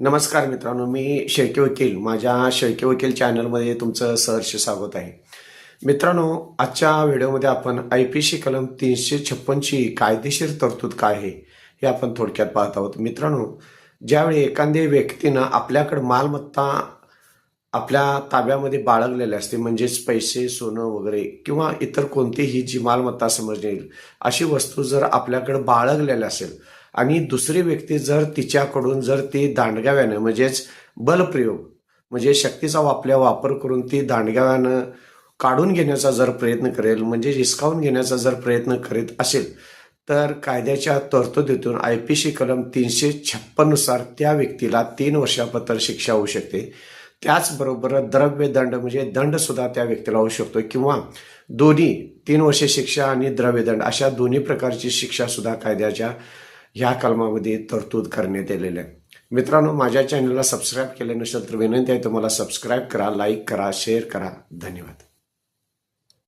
नमस्कार मित्रांनो मी शेळके वकील. माझ्या शेळके वकील चॅनलमध्ये तुमचं सहर्ष स्वागत आहे. मित्रांनो आजच्या व्हिडिओमध्ये आपण आय पी सी कलम तीनशे छप्पनची कायदेशीर तरतूद काय आहे हे आपण थोडक्यात पाहत आहोत. मित्रांनो ज्यावेळी एखाद्या व्यक्तीनं आपल्याकडं मालमत्ता आपल्या ताब्यामध्ये बाळगलेले असते म्हणजेच पैसे सोनं वगैरे किंवा इतर कोणतीही जी मालमत्ता समजली येईल अशी वस्तू जर आपल्याकडं बाळगलेली असेल आणि दुसरी व्यक्ती जर तिच्याकडून जर ती दांडगाव्यानं म्हणजेच बलप्रयोग म्हणजे शक्तीचा आपल्या वापर करून ती दांडगाव्यानं काढून घेण्याचा जर प्रयत्न करेल म्हणजे हिसकावून घेण्याचा जर प्रयत्न करीत असेल तर कायद्याच्या तरतुदीतून आय पी सी कलम तीनशे छप्पननुसार त्या व्यक्तीला तीन वर्षापत्र शिक्षा होऊ शकते. त्याचबरोबर द्रव्य दंड म्हणजे दंडसुद्धा त्या व्यक्तीला होऊ शकतो किंवा दोन्ही तीन वर्षे शिक्षा आणि द्रव्यदंड अशा दोन्ही प्रकारची शिक्षासुद्धा कायद्याच्या ह्या कलमामध्ये तरतूद करण्यात आलेलं आहे. मित्रांनो माझ्या चॅनलला सबस्क्राईब केले नसेल तर विनंती आहे तुम्हाला सबस्क्राईब करा लाईक करा शेअर करा. धन्यवाद.